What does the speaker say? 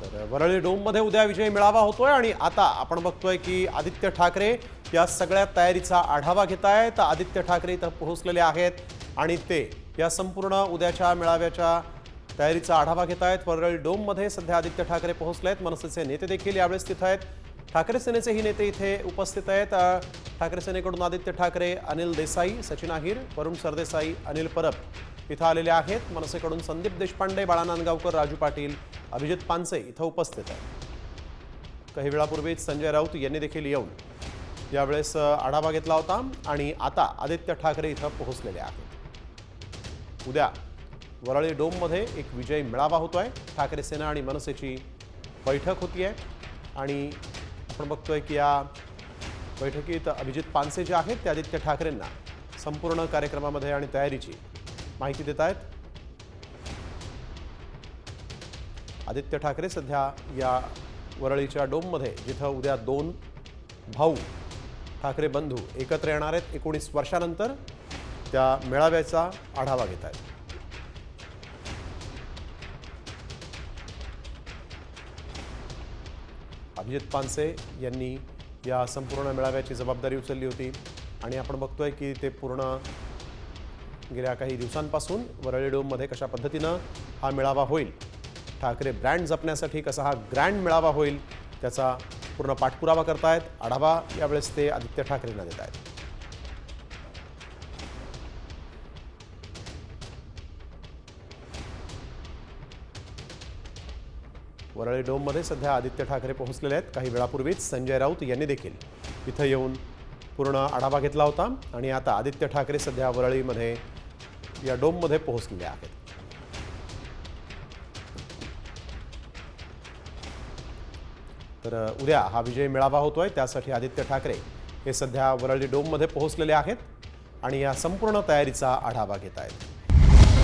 तर वरळी डोममध्ये उद्या विजय मिळावा होतोय आणि आता आपण बघतोय की आदित्य ठाकरे या सगळ्या तयारीचा आढावा घेत आहेत. आदित्य ठाकरे इथं पोहोचलेले आहेत आणि ते या संपूर्ण उद्याच्या मेळाव्याच्या तयारीचा आढावा घेत आहेत. वरळी डोममध्ये सध्या आदित्य ठाकरे पोहोचले आहेत मनसेचे नेते देखील यावेळेस तिथं आहेत. ठाकरे सेनेचेही नेते इथे उपस्थित आहेत. ठाकरे सेनेकडून आदित्य ठाकरे अनिल देसाई सचिन अहिर वरुण सरदेसाई अनिल परब इथं आलेले आहेत. मनसेकडून संदीप देशपांडे बाळा नांदगावकर राजू पाटील अभिजित पानसे इथं उपस्थित आहेत. काही वेळापूर्वीच संजय राऊत यांनी देखील येऊन यावेळेस आढावा घेतला होता आणि आता आदित्य ठाकरे इथं पोहोचलेले आहेत. उद्या वरळी डोममध्ये एक विजय मेळावा होतोय. ठाकरे सेना आणि मनसेची बैठक होती आहे आणि आपण बघतोय की या बैठकीत अभिजित पानसे जे आहेत ते आदित्य ठाकरेंना संपूर्ण कार्यक्रमामध्ये आणि तयारीची माहिती देत आहेत. आदित्य ठाकरे सध्या या वरळीच्या डोममध्ये जिथं उद्या दोन भाऊ ठाकरे बंधू एकत्र येणार आहेत. एकोणीस वर्षानंतर त्या मेळाव्याचा आढावा घेत आहेत. अभिजित पानसे यांनी या संपूर्ण मेळाव्याची जबाबदारी उचलली होती. आणि आपण बघतोय की ते पूर्ण गेल्या काही दिवसांपासून वरळी डोममध्ये कशा पद्धतीनं हा मेळावा होईल? ठाकरे ब्रँड जपण्यासाठी कसा हा ग्रँड मेळावा होईल? त्याचा पूर्ण पाठपुरावा करतायत. आढावा यावेळेस ते आदित्य ठाकरेंना देत आहेत वरळी डोममध्ये सध्या आदित्य ठाकरे पोहोचलेले आहेत. काही वेळापूर्वीच संजय राऊत यांनी देखील इथं येऊन पूर्ण आढावा घेतला होता आणि आता आदित्य ठाकरे सध्या वरळीमध्ये या डोममध्ये पोहोचलेले आहेत. तर उद्या हा विजय मेळावा होतोय. त्यासाठी आदित्य ठाकरे हे सध्या वरळी डोममध्ये पोहोचलेले आहेत आणि या संपूर्ण तयारीचा आढावा घेत आहेत.